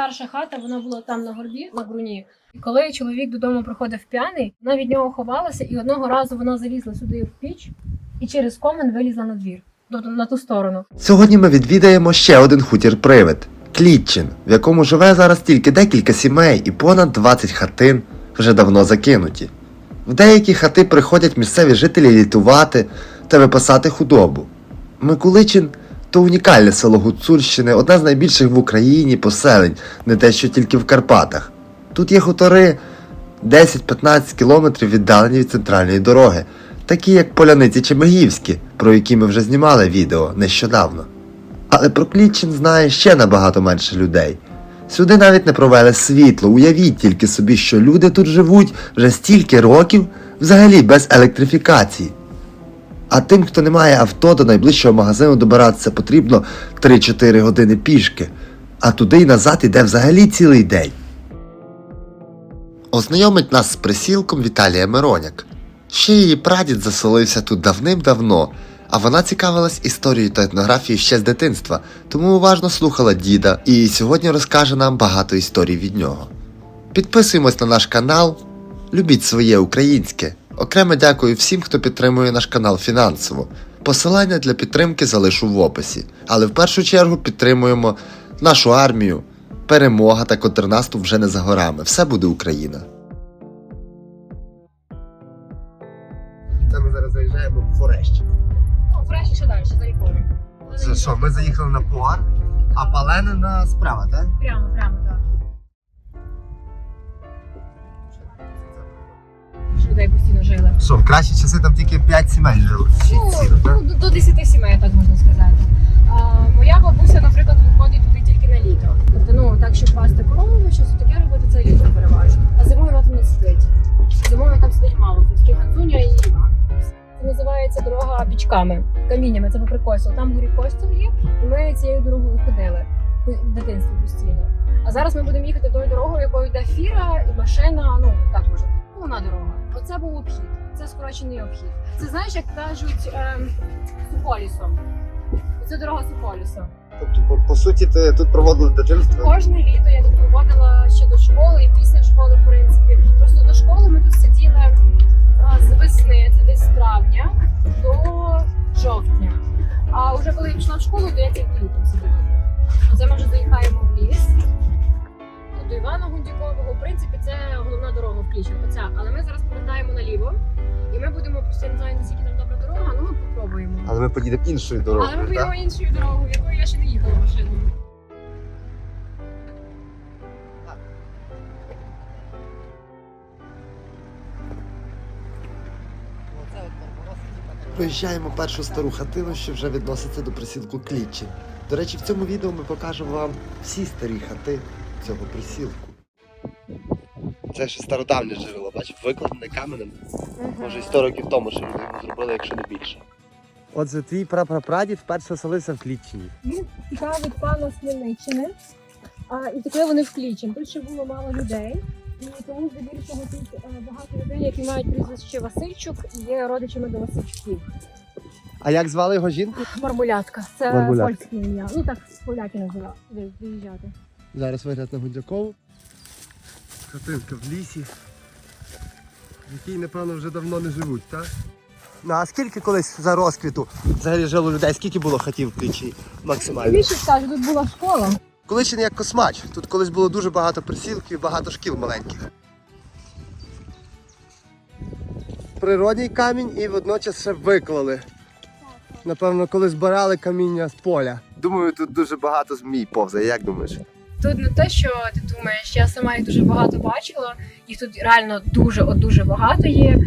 старша хата, вона була там на горбі, на бруні. І коли чоловік додому приходив п'яний, вона від нього ховалася, і одного разу вона залізла сюди в піч і через комен вилізла на двір, на ту сторону. Сьогодні ми відвідаємо ще один хутір-привид Клітчин, в якому живе зараз тільки декілька сімей і понад 20 хатин вже давно закинуті. В деякі хати приходять місцеві жителі літувати та випасати худобу. Микуличин то унікальне село Гуцульщини, одне з найбільших в Україні поселень, не те що тільки в Карпатах. Тут є хутори 10-15 кілометрів віддалені від центральної дороги, такі як Поляниці чи Мегівські, про які ми вже знімали відео нещодавно. Але про Клітчин знає ще набагато менше людей. Сюди навіть не провели світло. Уявіть тільки собі, що люди тут живуть вже стільки років взагалі без електрифікації. А тим, хто не має авто, до найближчого магазину добиратися потрібно 3-4 години пішки, а туди й назад іде взагалі цілий день. Ознайомить нас з присілком Віталія Мироняк. Ще її прадід заселився тут давним-давно, а вона цікавилась історією та етнографією ще з дитинства, тому уважно слухала діда і сьогодні розкаже нам багато історій від нього. Підписуємось на наш канал, любіть своє українське. Окремо дякую всім, хто підтримує наш канал фінансово. Посилання для підтримки залишу в описі, але в першу чергу підтримуємо нашу армію. Перемога та контрнаступ вже не за горами. Все буде Україна. Це ми зараз заїжджаємо в Форещі. Ну, врешті ще далі, за рікою. Це що, ми заїхали на Пуар, а Паленина справа, так? Прямо, прямо, жили. Що, в кращі часи там тільки 5 сімей жило. Ну, Шість сіл, так? ну, до 10 сімей, так можна сказати. А, моя бабуся, наприклад, виходить туди тільки на літо. Тобто, ну так, щоб пасти корову, щось таке робити, це літо переважно. А зимою вона там не сидить. Зимою там сидить мало, це тільки Гандзуня і Іван. Це називається дорога бічками, каміннями. Це попри костел. Там горі костел є, і ми цією дорогою ходили в дитинстві постійно. А зараз ми будемо їхати тою дорогою, якою йде фіра і машина. Ну так може, повна дорога. Оце був обхід. Це скорочений обхід. Це знаєш, як кажуть ем, сухолісом. Це дорога сухолісом. Тобто, по, по суті, ти тут проводила дитинство. Кожне літо я тут проводила ще до школи і після школи, в принципі. Просто до школи ми тут сиділи з весни, це десь з травня до жовтня. А вже коли я пішла в школу, то я тільки літом сиділа. Просто я не знаю, наскільки там добра дорога, ну ми попробуємо. Але ми поїдемо іншою дорогою. Але ми поїдемо так? іншою дорогою, якою я ще не їхала машиною. Проїжджаємо першу стару хатину, що вже відноситься до присілку Клітчин. До речі, в цьому відео ми покажемо вам всі старі хати цього присілку. Це ще стародавнє джерело, бачиш, викладене каменем. Може, і 100 років тому ще люди його зробили, якщо не більше. Отже, твій прапрапрадід вперше оселився в Клітчині. Він тікав від пана Смільниччини, а, і таке вони включені. Тут ще було мало людей. І тому здебільшого тут е, багато людей, які мають прізвище Васильчук, і є родичами до Васильчуків. А як звали його жінку? Мармулятка. Це Мармулятка. польське ім'я. Ну так поляки називають. Виїжджати. Зараз вигляд на Гундякову. Хатинка в лісі, в якій, напевно, вже давно не живуть, так? Ну а скільки колись за розквіту взагалі жило людей? Скільки було хатів в максимально? Більше скажу, тут була школа. Количин як космач. Тут колись було дуже багато присілків і багато шкіл маленьких. Природній камінь і водночас ще виклали. Напевно, коли збирали каміння з поля. Думаю, тут дуже багато змій повзає, як думаєш? Тут не те, що ти думаєш, я сама їх дуже багато бачила, їх тут реально дуже от дуже багато є.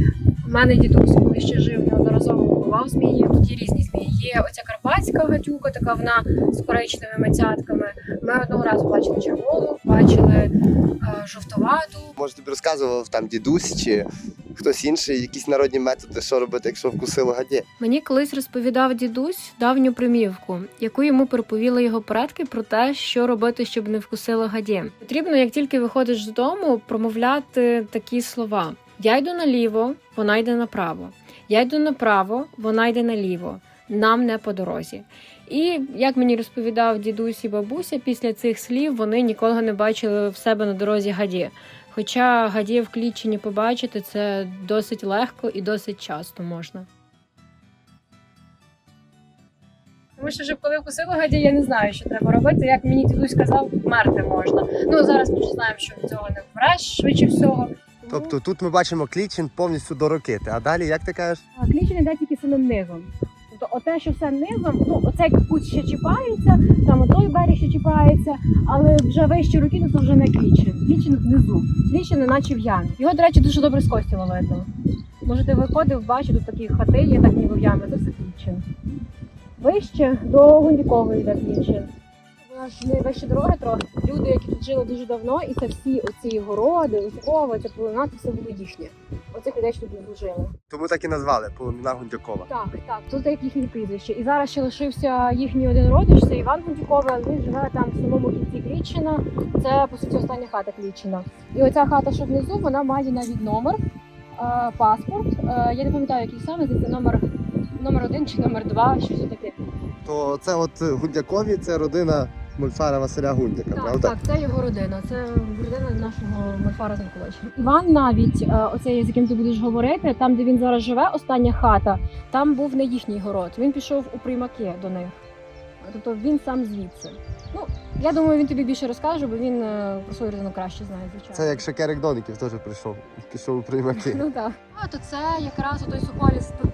У мене дідусь, коли ще жив, неодноразово купував змії. Тут є різні змії. Є оця карпатська гадюка, така вона з коричневими цятками. Ми одного разу бачили червону, бачили е, жовтовату. Може тобі розказував там дідусь чи хтось інший, якісь народні методи, що робити, якщо вкусило гадє. Мені колись розповідав дідусь давню примівку, яку йому переповіли його предки про те, що робити, щоб не вкусило гадє. Потрібно, як тільки виходиш з дому, промовляти такі слова: Я йду наліво, вона йде направо. Я йду направо, вона йде наліво. Нам не по дорозі. І як мені розповідав дідусь і бабуся, після цих слів вони ніколи не бачили в себе на дорозі гаді. Хоча гадів в Клітчині побачити це досить легко і досить часто можна. Тому що вже коли вкусила гаді, я не знаю, що треба робити. Як мені дідусь сказав, вмерти можна. Ну зараз ми вже знаємо, що від цього не вмреш швидше всього. Тобто тут ми бачимо клічин повністю до рокити. А далі, як ти кажеш? А йде тільки самим низом. Оте, що все низом, ну оцей кут ще чіпається, там той берег ще чіпається, але вже вище руки, ну, то вже не клічин. Клічин внизу. Клічин неначе в ямі. Його, до речі, дуже добре з костіла видно. Може, ти виходив, бачив, тут такі хати є, так ніби в ямі, це все клічин. Вище до Гундікової йде клічин. Вона ж не вище трохи. Люди, які тут жили дуже давно, і це всі оці городи, Луськова, ця полина, це все було їхнє. Оцих людей, що тут жили. Тому так і назвали полонина Гундякова. Так, так, тут як їхнє прізвище. І зараз ще лишився їхній один родич, це Іван Гундюковий, але він живе там в самому кінці Клічина. Це по суті остання хата Клічина. І оця хата, що внизу, вона має навіть номер, е, паспорт. Е, я не пам'ятаю, який саме, це номер, номер один чи номер два, щось таке. То це от Гундякові, це родина мульфара Василя Гундяка, Так, правда? так, це його родина. Це родина нашого Мольфара Зенковича. Іван навіть е, оцей, з яким ти будеш говорити, там, де він зараз живе, остання хата, там був не їхній город. Він пішов у приймаки до них. Тобто він сам звідси. Ну, я думаю, він тобі більше розкаже, бо він е, про свою родину краще знає, звичайно. Це як Шакерик Доників теж прийшов, пішов у приймаки. Ну так. А то це якраз той суполіс тут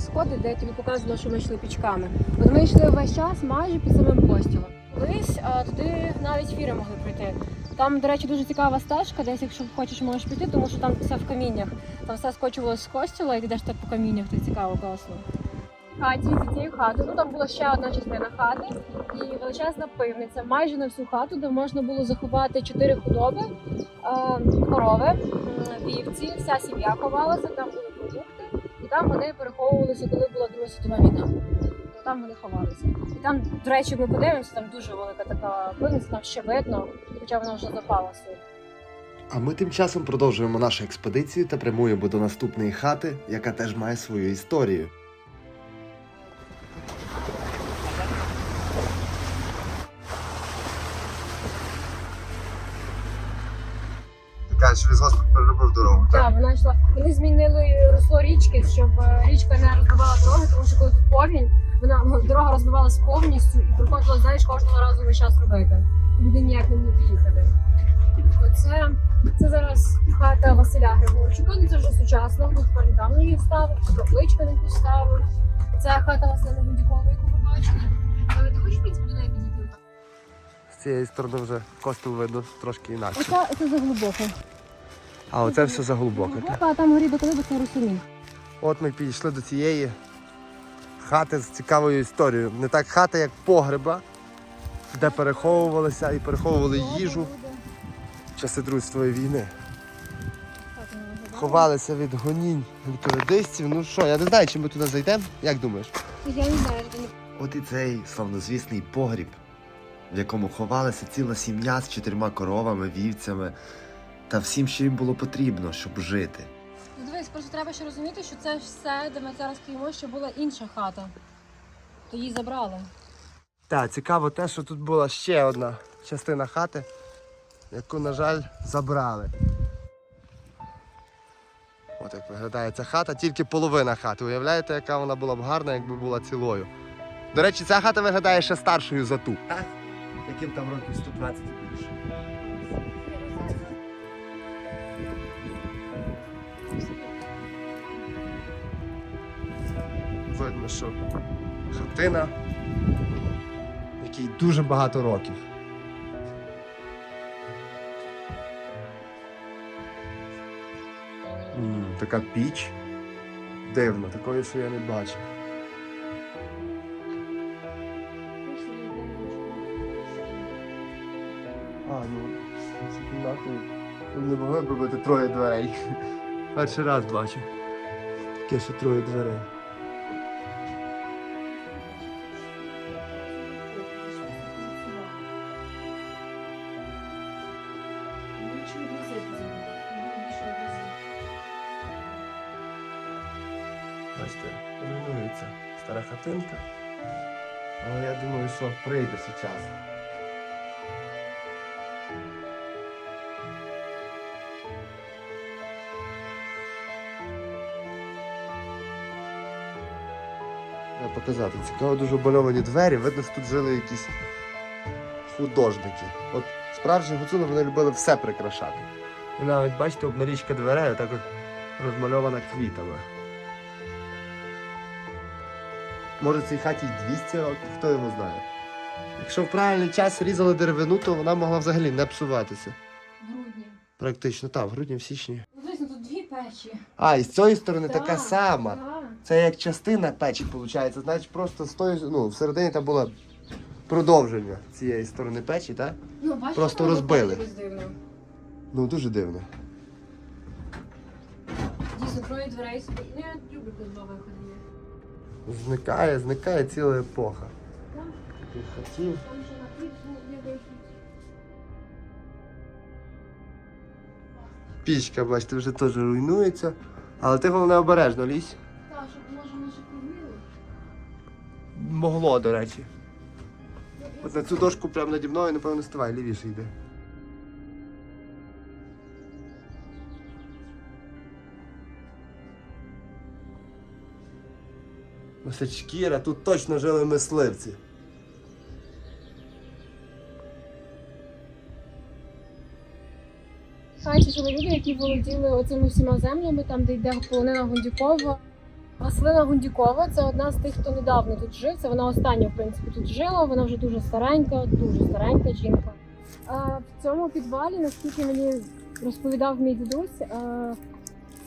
сходи, де я тобі показувала, що ми йшли пічками. От ми йшли весь час майже під самим костілом. Колись а, туди навіть фіри могли прийти. Там, до речі, дуже цікава стежка, десь, якщо хочеш, можеш піти, тому що там все в каміннях. Там все скочувалося з костіла, і ти йдеш так по каміннях, то цікаво, класно. Хаті за цією хатою. Ну там була ще одна частина хати і величезна пивниця. Майже на всю хату, де можна було заховати чотири худоби, е, корови, вівці, вся сім'я ховалася, там були продукти, там вони переховувалися, коли була Друга світова війна. То там вони ховалися. І там, до речі, ми подивимося, там дуже велика така пивниця, там ще видно, хоча вона вже запала сильно. А ми тим часом продовжуємо нашу експедицію та прямуємо до наступної хати, яка теж має свою історію. Дорогу, Так, вона йшла. Вони змінили русло річки, щоб е, річка не розбивала дороги, тому що коли тут повінь, вона ну, дорога розбивалась повністю і приходилось, знаєш, кожного разу весь час робити. Люди ніяк не могли їхати. Оце це зараз хата Василя Григорчука, ну це вже сучасна, тут тепер недавно її ставив, капличка не поставив. Це хата Василя Гудікова, яку ви бачите. Але ти хочеш принципі до неї підійти? З цієї сторони вже костел видно трошки інакше. Оце, оце заглибоко. А оце все заглибоко. Глибоко, а там горі до коли це русині. От ми підійшли до цієї хати з цікавою історією. Не так хата, як погреба, де переховувалися і переховували їжу в часи Другої війни. Ховалися від гонінь лікоридистів. Ну що, я не знаю, чи ми туди зайдемо. Як думаєш? Я не знаю, От і цей славнозвісний погріб, в якому ховалася ціла сім'я з чотирма коровами, вівцями та всім, що їм було потрібно, щоб жити. Ну дивись, просто треба ще розуміти, що це все, де ми зараз стоїмо, ще була інша хата. То її забрали. Так, цікаво те, що тут була ще одна частина хати, яку, на жаль, забрали. От як виглядає ця хата, тільки половина хати. Уявляєте, яка вона була б гарна, якби була цілою. До речі, ця хата виглядає ще старшою за ту. Так? Яким там років 120 і більше. Що хатина, якій дуже багато років. М, така піч. Дивно, такої, що я не бачив. А, ну, цю кімнату не могли б робити троє дверей. Перший раз бачу. Таке, що троє дверей. Стара хатинка. Але я думаю, що прийде час. Треба показати. Цікаво дуже бальовані двері. Видно, що тут жили якісь художники. От справжні гуцули вони любили все прикрашати. І навіть бачите, обналічка дверей отак от розмальована квітами. Може цій хаті й 200 років, хто його знає. Якщо в правильний час різали деревину, то вона могла взагалі не псуватися. В грудні. Практично, так, в грудні в січні. Ну, дивись, ну тут дві печі. А, і з цієї сторони така сама. так. Це як частина печі, виходить. Значить, просто з тої, ну, всередині там було продовження цієї сторони печі, так? Ну, бачиш, Просто воно розбили. якось дивно. Ну, дуже дивно. Дійсно, троє дверей собі. Ну, я люблю, коли виходи є. Зникає, зникає ціла епоха. Хатів. є вихід. Пічка, бачите, вже теж руйнується. Але ти головне обережно лізь. Так, щоб може ми ще. Могло, до речі. От на цю дошку прямо наді мною, напевно, ставай, лівіше йде. Шкіра, тут точно жили мисливці. Хаті жили люди, які володіли оцими всіма землями, там, де йде полонина Гундюкова. Василина Гундюкова це одна з тих, хто недавно тут жив. Це вона остання, в принципі, тут жила. Вона вже дуже старенька, дуже старенька жінка. А в цьому підвалі, наскільки мені розповідав мій дідусь,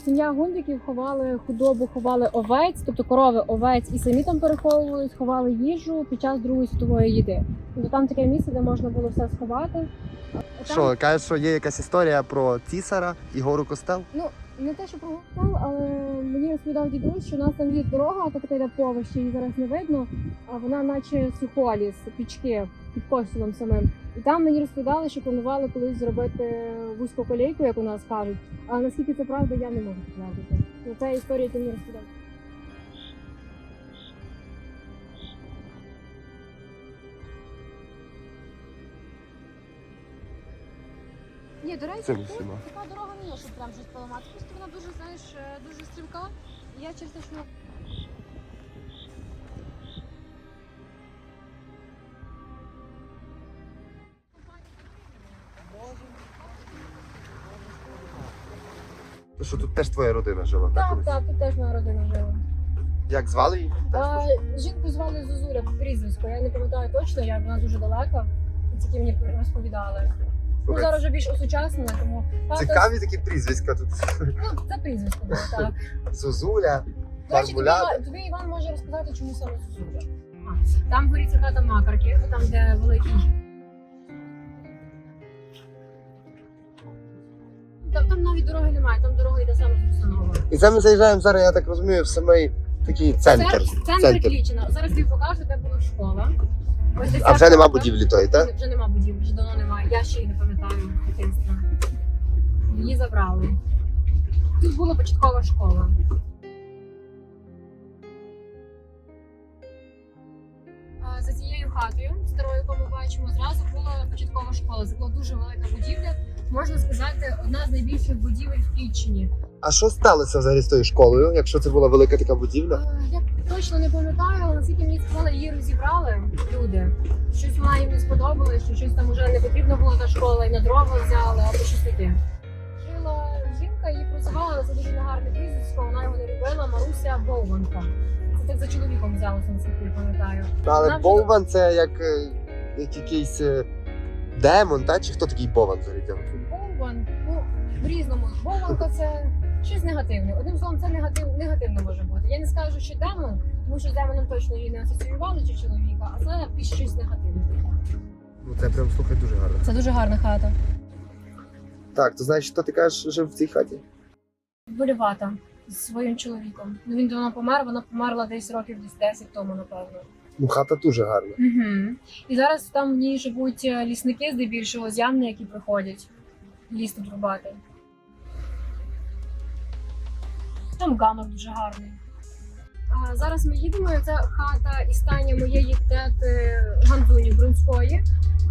сім'я Гундиків ховали худобу, ховали овець, тобто корови, овець, і самі там переховувались, ховали їжу під час Другої світової їди. Тобто там таке місце, де можна було все сховати. А там- Що, кажеш, що є якась історія про цісара і гору костел? Ну, не те, що про готел, але мені розповідав дідусь, що у нас там є дорога, та така йде повище, її зараз не видно, а вона наче сухоліс, пічки під костюмом самим. І там мені розповідали, що планували колись зробити вузьку колейку, як у нас кажуть. А наскільки це правда, я не можу підтвердити. Ну, це історія, яку мені розповідав. Ні, до речі, Цим тут всіма. така дорога не є, щоб прям щось поламати. Просто вона дуже, знаєш, е, дуже стрімка. І я через те, що То що тут теж твоя родина жила, так? Так, так, тут теж моя родина жила. Як звали її? А, жінку звали Зозуля прізвисько. Я не пам'ятаю точно, як вона дуже далека. Тільки мені розповідали. Ну, зараз вже більш осучаснена, тому тато, Цікаві такі прізвиська тут. ну, це прізвисько було, так. Зозуля. До речі, тобі. Іван- тобі Іван може розказати, чому саме Зозуля. Там горіться хата Макарки, там, де великий. Там, там навіть дороги немає, там дорога йде саме з Русанова. І це ми заїжджаємо зараз, я так розумію, в самий такий центр. Це центр, Центр. Клічина. Зараз тобі покажу, де була школа. Ось А вже нема будівлі тої, так? Вже нема будівлі, вже давно немає. Я ще її не пам'ятаю дитинства. Її забрали. Тут була початкова школа. За цією хатою, старою, яку ми бачимо, зразу була початкова школа. Це була дуже велика будівля. Можна сказати, одна з найбільших будівель в Кіччині. А що сталося взагалі з тою школою, якщо це була велика така будівля? Е, Я точно не пам'ятаю, але наскільки мені сказали, її розібрали люди. Щось вона їм не сподобалось, що щось там вже не потрібно було та школа, і на дрова взяли, або щось таке. Жила жінка, її прозивали, але це дуже негарне прізвисько, вона його не любила, Маруся Бовванка. Це так за чоловіком взялося, наскільки я пам'ятаю. Але Вона вже- Бовван це як, е, як якийсь е, демон, та? чи хто такий Бовван взагалі? Бовван, ну, в різному. Бовванка це щось негативне. Одним словом, це негатив, негативно може бути. Я не скажу, що демон, тому що з демоном точно її не асоціювали чи чоловіка, а це більш щось негативне. Ну це прям слухай дуже гарно. Це дуже гарна хата. Так, то значить, хто ти кажеш, жив в цій хаті? Болювата з своїм чоловіком. Ну він давно помер, вона померла десь років десь 10 тому, напевно. Ну, хата дуже гарна. Угу. І зараз там в ній живуть е, лісники, здебільшого з Ямни, які приходять ліс тут рубати. Там ганок дуже гарний. А зараз ми їдемо. Це хата і стання моєї тети Гандуні Брунської.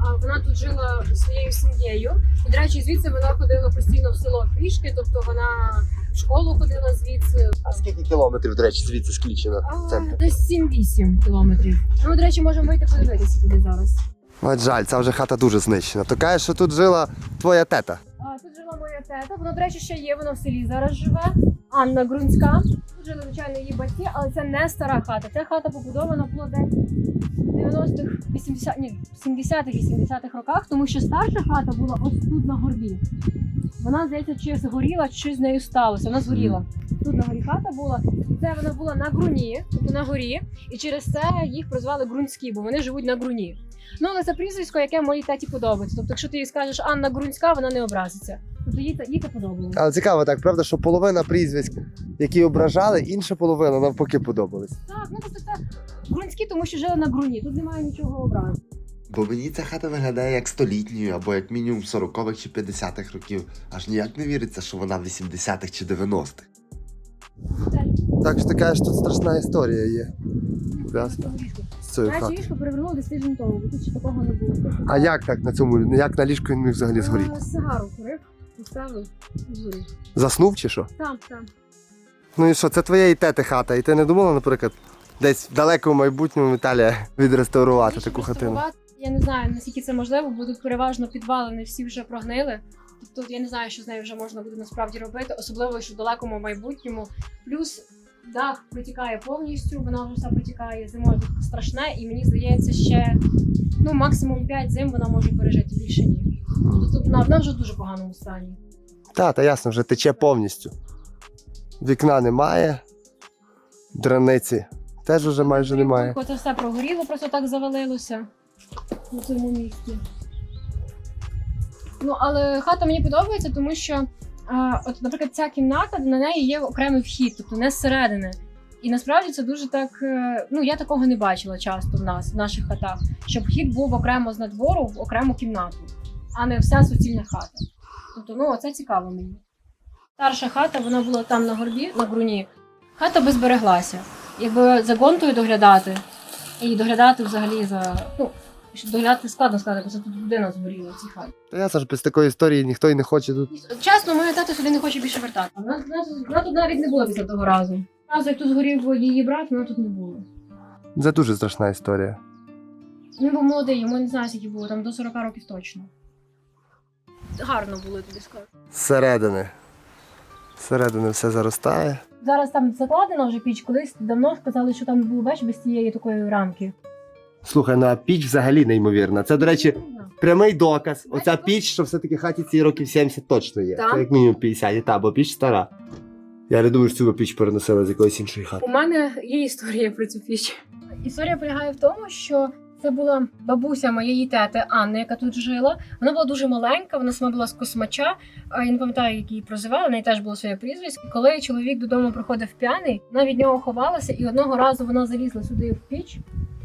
А вона тут жила своєю сім'єю. І, до речі, звідси вона ходила постійно в село пішки, тобто вона в школу ходила звідси. А скільки кілометрів, до речі, звідси склічено А, десь 7-8 кілометрів. Ну, до речі, можемо вийти подивитися туди зараз. От жаль, ця вже хата дуже знищена. То кажеш, що тут жила твоя тета. А, тут жила моя тета. Вона, до речі, ще є, вона в селі зараз живе. Анна Грунська. Тут жили, звичайно, її батьки, але це не стара хата. Ця хата побудована була десь в 90-х, 80 ні, 70-х і 70-х роках, тому що старша хата була ось тут на горбі. Вона, здається, чи згоріла, чи з нею сталося. Вона згоріла. Тут на горі хата була. І це вона була на ґруні, тобто на горі. І через це їх прозвали Грунські, бо вони живуть на ґруні. Ну, але це прізвисько, яке моїй таті подобається. Тобто, якщо ти їй скажеш Анна Грунська, вона не образиться. Тобто їй це, їй це подобалося. Але цікаво так, правда, що половина прізвиськ, які ображали, інша половина навпаки подобались. Так, ну тобто це Грунські, тому що жили на ґруні. Тут немає нічого образу. Бо мені ця хата виглядає як столітньою, або як мінімум 40-х чи 50-х років. Аж ніяк не віриться, що вона в 80-х чи 90-х. Так що ти кажеш, тут страшна історія є. Ясно. З цією Наші хатою. ліжко перевернуло десь тиждень тому, бо тут ще такого не було. А як так на цьому, як на ліжку він міг взагалі згоріти? А, Сигару курив, поставив, згорів. Заснув чи що? Там, там. Ну і що, це твоєї тети хата, і ти не думала, наприклад, десь в далекому майбутньому Віталія відреставрувати таку хатину? реставрувати, Я не знаю, наскільки це можливо, бо тут переважно підвали не всі вже прогнили. Тут я не знаю, що з нею вже можна буде насправді робити, особливо що в далекому майбутньому. Плюс дах протікає повністю, вона вже все протікає, зимою тут страшне, і мені здається, ще ну максимум 5 зим вона може пережити більше ні. Тобто тут вона, вона вже в дуже поганому стані. Та, та ясно, вже тече повністю. Вікна немає, драниці теж вже майже немає. Це все прогоріло, просто так завалилося на цьому місці. Ну, але хата мені подобається, тому що, а, от, наприклад, ця кімната на неї є окремий вхід, тобто не зсередини. І насправді це дуже так. е, Ну, я такого не бачила часто в нас, в наших хатах, щоб вхід був окремо з надвору в окрему кімнату, а не вся суцільна хата. Тобто, ну, це цікаво мені. Старша хата, вона була там на горбі, на ґруні. Хата би збереглася. Якби за гонтою доглядати, і доглядати взагалі за. Ну, що доглядати складно сказати, бо це тут людина згоріла в цій хаті. Та ясно ж без такої історії ніхто і не хоче тут. Чесно, моя тата сюди не хоче більше вертати. Вона, вона, вона тут навіть не була після того разу. Разу, як тут згорів її брат, вона тут не було. Це дуже страшна історія. Він був молодий, йому не знаю, скільки було, там до 40 років точно. Гарно було, тобі скажу. Зсередини. Зсередини все заростає. Зараз там закладена вже піч, колись давно сказали, що там було бач без цієї такої рамки. Слухай, ну а піч взагалі неймовірна. Це, до речі, прямий доказ. Оця піч, що все-таки хаті ці років 70 точно є. Так. Це як мінімум 50, і та, бо піч стара. Я не думаю, що цю піч переносили з якоїсь іншої хати. У мене є історія про цю піч. Історія полягає в тому, що це була бабуся моєї тети Анни, яка тут жила. Вона була дуже маленька, вона сама була з космача. А я не пам'ятаю, як її прозивали, в неї теж було своє прізвисько. Коли чоловік додому приходив п'яний, вона від нього ховалася, і одного разу вона залізла сюди в піч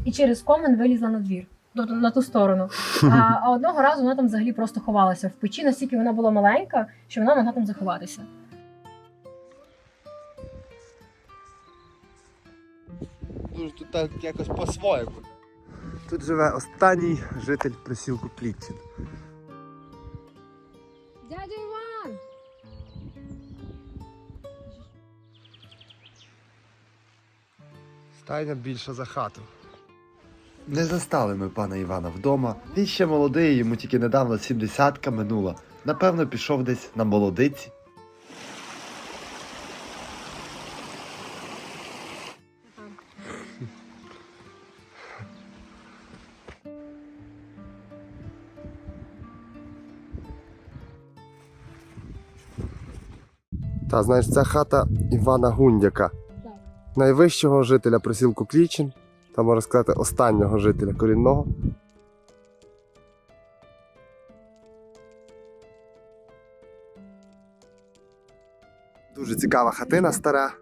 і через комен вилізла на двір. Тобто на ту сторону. А, а одного разу вона там взагалі просто ховалася в печі, настільки вона була маленька, що вона могла там заховатися. Дуже тут так якось по-своєму. Тут живе останній житель присілку Плітчин. Дядя Іван! Стайня більша за хату. Не застали ми пана Івана вдома. Він ще молодий, йому тільки недавно сімдесятка минула. Напевно, пішов десь на молодиці. Та знаєш, це хата Івана Гундяка, найвищого жителя присілку Клічин, та можна сказати, останнього жителя корінного. Дуже цікава хатина стара.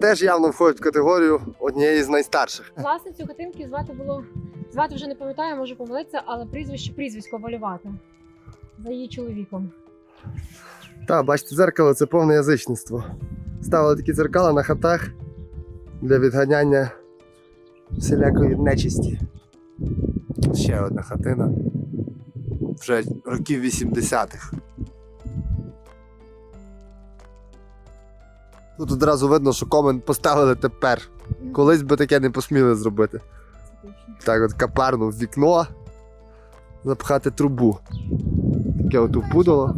Теж явно входить в категорію однієї з найстарших. Власницю хатинки звати було. Звати вже не пам'ятаю, можу помилитися, але прізвище прізвисько Валювати. За її чоловіком. Так, бачите, дзеркало це повне язичництво. Ставили такі дзеркала на хатах, для відганяння всілякої нечисті. Ще одна хатина. Вже років 80-х. Тут одразу видно, що комент поставили тепер. Колись би таке не посміли зробити. Так от капарну в вікно, запхати трубу. Таке от упудало.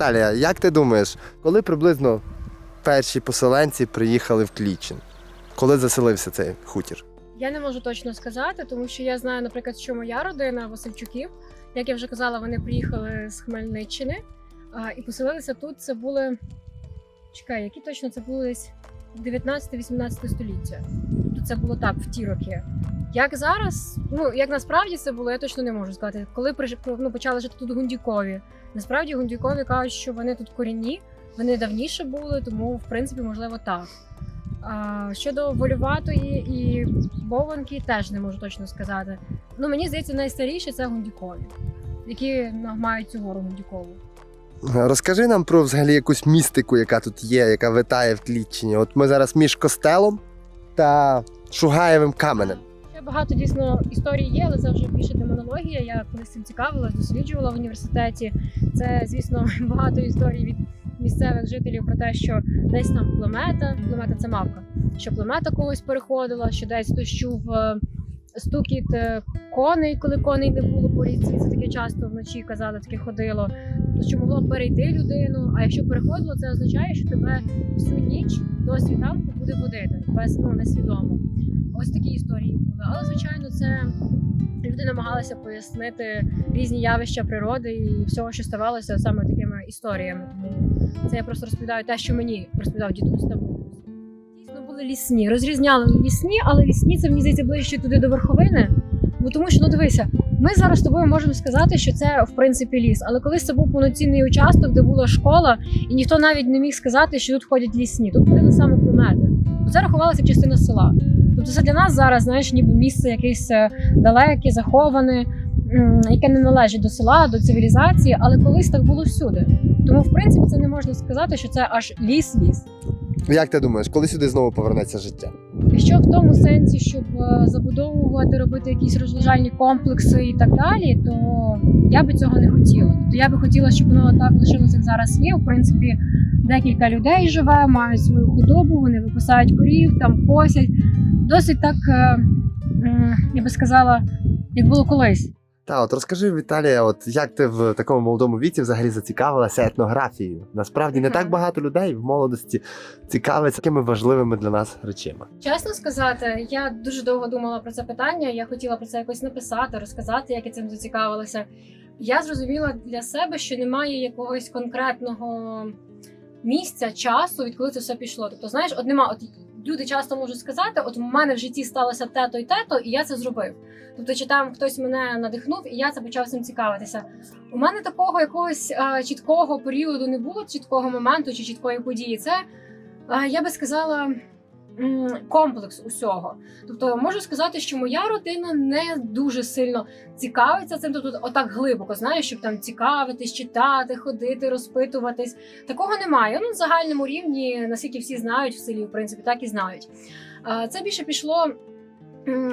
Віталія, як ти думаєш, коли приблизно перші поселенці приїхали в Клічин? Коли заселився цей хутір? Я не можу точно сказати, тому що я знаю, наприклад, що моя родина Васильчуків, як я вже казала, вони приїхали з Хмельниччини а, і поселилися тут. Це були чекай, які точно це були десь 19-18 століття. Тобто це було так в ті роки. Як зараз, ну як насправді це було, я точно не можу сказати. Коли ну, почали жити тут гундікові, насправді гундікові кажуть, що вони тут корінні, вони давніше були, тому в принципі можливо так. Щодо волюватої і бованки, теж не можу точно сказати. Ну мені здається, найстаріші це гундікові, які мають цю гору гундікову. Розкажи нам про взагалі якусь містику, яка тут є, яка витає в Клітчині. От ми зараз між костелом та Шугаєвим каменем. Багато дійсно історій є, але це вже більше демонологія. Я колись цим цікавилась, досліджувала в університеті. Це, звісно, багато історій від місцевих жителів про те, що десь там племета, племета це мавка, що племета когось переходила, що десь хтось чув е, стукіт е, коней, коли коней не було по річці. Це таке часто вночі казали, таке ходило. То що могло перейти людину. А якщо переходило, це означає, що тебе всю ніч до світанку буде водити без ну несвідомо. Ось такі історії були. Але звичайно, це люди намагалися пояснити різні явища природи і всього, що ставалося саме такими історіями. Тому це я просто розповідаю те, що мені розповідав дідусь та бабуся. Лісні. Розрізняли лісні, але лісні це мені здається ближче туди до верховини. Бо тому що ну дивися, ми зараз тобою можемо сказати, що це в принципі ліс. Але колись це був повноцінний участок, де була школа, і ніхто навіть не міг сказати, що тут ходять лісні. Тут ходили саме племети. Це рахувалося частина села. Тобто це для нас зараз, знаєш, ніби місце якесь е, далеке, заховане, яке не належить до села, до цивілізації, але колись так було всюди. Тому, в принципі, це не можна сказати, що це аж ліс-ліс. Як ти думаєш, коли сюди знову повернеться життя? Що в тому сенсі, щоб е, забудовувати, робити якісь розважальні комплекси і так далі, то я би цього не хотіла. Тобто я би хотіла, щоб воно так лишилося, як зараз є. В принципі, декілька людей живе, мають свою худобу, вони виписають корів, там косять. Досить так, е, я би сказала, як було колись. Та от розкажи, Віталія, от як ти в такому молодому віці взагалі зацікавилася етнографією? Насправді не так багато людей в молодості цікавиться такими важливими для нас речами. Чесно сказати, я дуже довго думала про це питання. Я хотіла про це якось написати, розказати, як я цим зацікавилася. Я зрозуміла для себе, що немає якогось конкретного місця, часу, відколи це все пішло. Тобто, знаєш, от нема, от люди часто можуть сказати, от в мене в житті сталося те-то і те-то, і я це зробив. Тобто, чи там хтось мене надихнув, і я це почав цим цікавитися. У мене такого якогось е, чіткого періоду не було, чіткого моменту чи чіткої події. Це е, я би сказала. Комплекс усього, тобто можу сказати, що моя родина не дуже сильно цікавиться цим. Тобто, отак глибоко, знаєш, щоб там цікавитись, читати, ходити, розпитуватись. Такого немає. Ну, на загальному рівні, наскільки всі знають в селі, в принципі, так і знають. Це більше пішло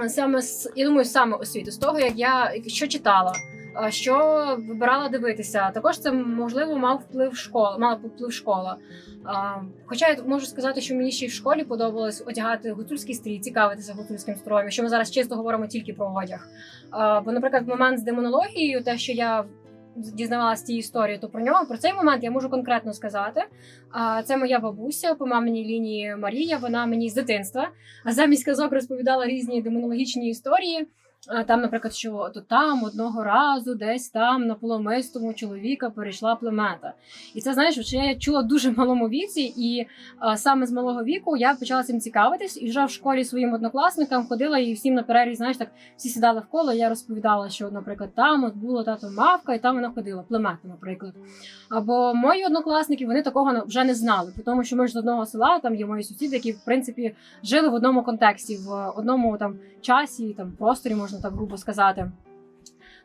саме з я думаю, саме освіти, з того, як я що читала. Що вибирала дивитися, також це можливо мав вплив школа, мала вплив школа. Хоча я можу сказати, що мені ще й в школі подобалось одягати гуцульський стрій, цікавитися гуцульським строєм. Що ми зараз чисто говоримо тільки про одяг. Бо, наприклад, момент з демонологією, те, що я дізнавалася з тієї історії, то про нього про цей момент я можу конкретно сказати. Це моя бабуся по маминій лінії Марія. Вона мені з дитинства а замість казок розповідала різні демонологічні історії. Там, наприклад, що то там одного разу, десь там на поломистому чоловіка перейшла племета. І це знаєш, що я чула в дуже малому віці, і а, саме з малого віку я почала цим цікавитись і вже в школі своїм однокласникам ходила і всім на перерві, знаєш, так всі сідали вколо. і Я розповідала, що, наприклад, там от була тато мавка, і там вона ходила, племета, наприклад. Або мої однокласники вони такого вже не знали, тому що ми ж з одного села, там є мої сусіди, які в принципі жили в одному контексті, в одному там часі, там просторі, можна так грубо сказати.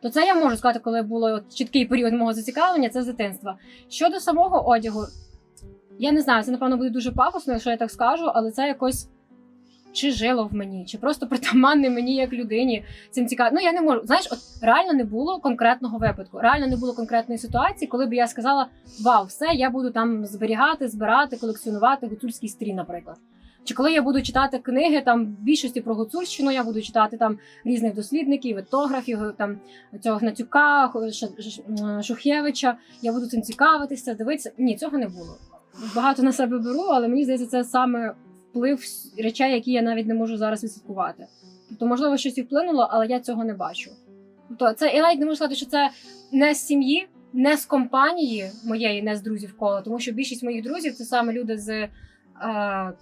То це я можу сказати, коли було чіткий період мого зацікавлення, це з дитинства. Щодо самого одягу, я не знаю, це напевно буде дуже пафосно, якщо я так скажу, але це якось чи жило в мені, чи просто притаманне мені як людині цим цікаво. Ну я не можу. Знаєш, от реально не було конкретного випадку, реально не було конкретної ситуації, коли б я сказала: Вау, все, я буду там зберігати, збирати, колекціонувати гуцульський стрій, наприклад. Чи коли я буду читати книги там більшості про гуцульщину, я буду читати там різних дослідників, етнографів, там цього Гнатюка, Ш- Ш- Ш- Шухевича. Я буду цим цікавитися, дивитися. Ні, цього не було. Багато на себе беру, але мені здається, це саме вплив речей, які я навіть не можу зараз відслідкувати. Тобто, можливо, щось і вплинуло, але я цього не бачу. Тобто, це я навіть не можу сказати, що це не з сім'ї, не з компанії моєї, не з друзів кола, тому що більшість моїх друзів це саме люди з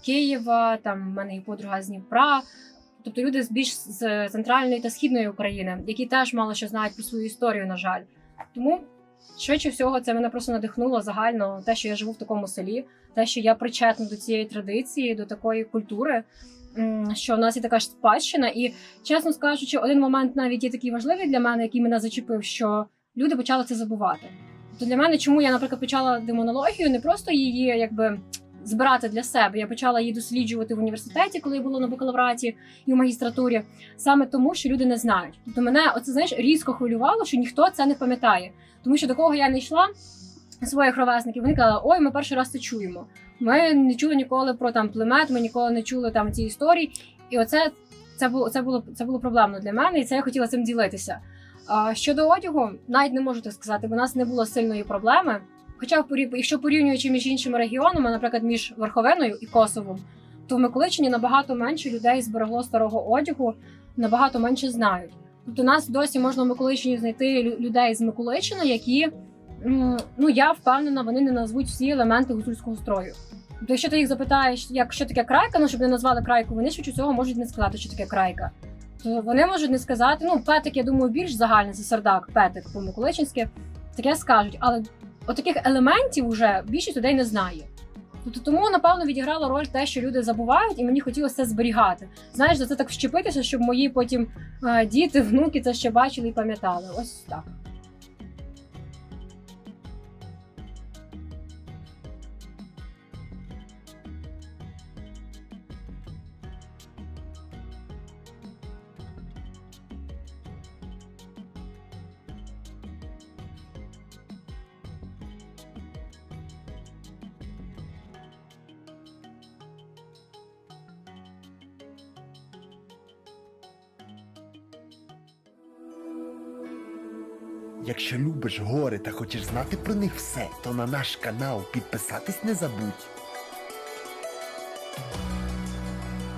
Києва, там в мене і подруга з Дніпра. Тобто люди з більш з центральної та східної України, які теж мало що знають про свою історію, на жаль. Тому швидше всього це мене просто надихнуло загально те, що я живу в такому селі, те, що я причетна до цієї традиції, до такої культури, що в нас є така ж спадщина. І чесно скажучи, один момент навіть є такий важливий для мене, який мене зачепив, що люди почали це забувати. То для мене, чому я, наприклад, почала демонологію, не просто її якби. Збирати для себе. Я почала її досліджувати в університеті, коли я була на бакалавраті і в магістратурі, саме тому, що люди не знають. Тобто мене оце знаєш різко хвилювало, що ніхто це не пам'ятає. Тому що до кого я не йшла своїх ровесників, вони казали, ой, ми перший раз це чуємо. Ми не чули ніколи про там племет, ми ніколи не чули там ці історії. І оце це було це було це було проблемно для мене, і це я хотіла цим ділитися. Щодо одягу, навіть не можу так сказати, бо у нас не було сильної проблеми. Хоча, якщо порівнюючи між іншими регіонами, наприклад, між Верховиною і Косовом, то в Миколичині набагато менше людей зберегло старого одягу, набагато менше знають. Тобто, нас досі можна в Миколичині знайти людей з Миколичини, які ну я впевнена, вони не назвуть всі елементи гуцульського строю. Тобто, якщо ти їх запитаєш, як що таке крайка, ну щоб не назвали крайку, вони швидше всього можуть не сказати, що таке крайка. То вони можуть не сказати, ну петик, я думаю, більш загальний це сардак, петик по миколичинськи таке скажуть, але от елементів вже більшість людей не знає. Тобто тому, напевно, відіграло роль те, що люди забувають, і мені хотілося це зберігати. Знаєш, за це так вщепитися, щоб мої потім е, діти, внуки це ще бачили і пам'ятали. Ось так. Та хочеш знати про них все, то на наш канал підписатись не забудь.